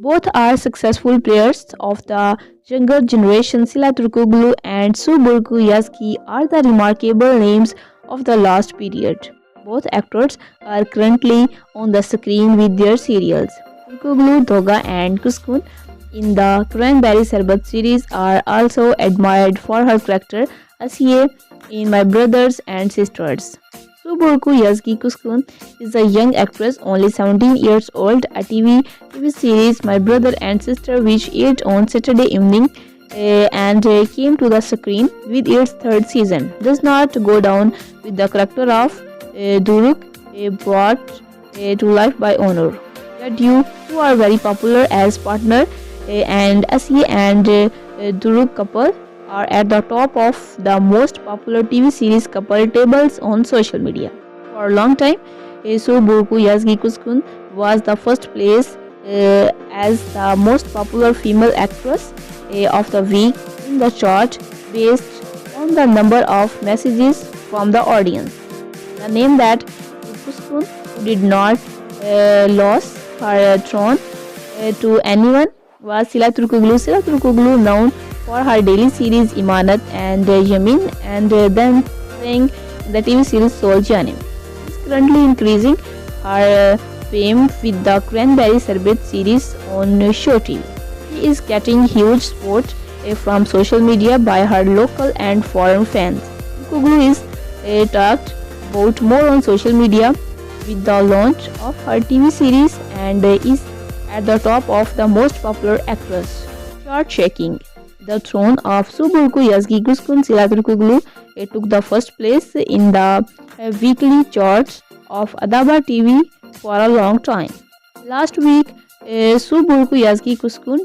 Both are successful players of the younger generation. Sila Turkoglu and Suburku Yazgi are the remarkable names of the last period. Both actors are currently on the screen with their serials. Turkoglu, Doga and Kuskun in the Cranberry Sarbat series are also admired for her character Asiye in My Brothers and Sisters. Suburku Kuskun is a young actress, only 17 years old. A TV TV series My Brother and Sister, which aired on Saturday evening uh, and uh, came to the screen with its third season, does not go down with the character of uh, Duruk, uh, brought to life by Honor. Two who are very popular as partner and Asi and Duruk couple are at the top of the most popular TV series couple tables on social media. For a long time, Esu Burku Yazgi Kuskun was the first place uh, as the most popular female actress uh, of the week in the chart based on the number of messages from the audience. The name that Kuskun did not uh, lose her throne uh, to anyone was Sila Turkoglu. Sila Turkoglu known for her daily series Imanat and Yamin and uh, then playing the TV series Soul Janim. She is currently increasing her uh, fame with the Cranberry Sherbet series on Show TV. She is getting huge support uh, from social media by her local and foreign fans. Kuglu is uh, talked about more on social media with the launch of her TV series and is at the top of the most popular actress. Chart shaking. The throne of Suburku Yazgi Guskun Silaturkuglu took the first place in the uh, weekly charts of Adaba TV for a long time. Last week, uh, Suburku Yazgi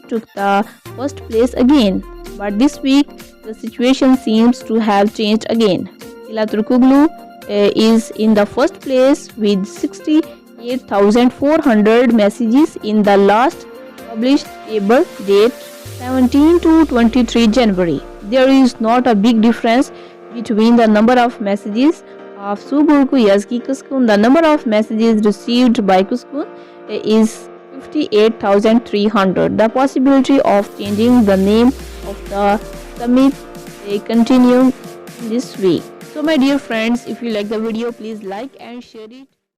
took the first place again, but this week the situation seems to have changed again. Silaturkuglu uh, is in the first place with 68,400 messages in the last published table date 17 to 23 January. There is not a big difference between the number of messages of Suburku Yazgi Kuskun. The number of messages received by Kuskun is 58,300. The possibility of changing the name of the summit they continue this week. So my dear friends, if you like the video, please like and share it.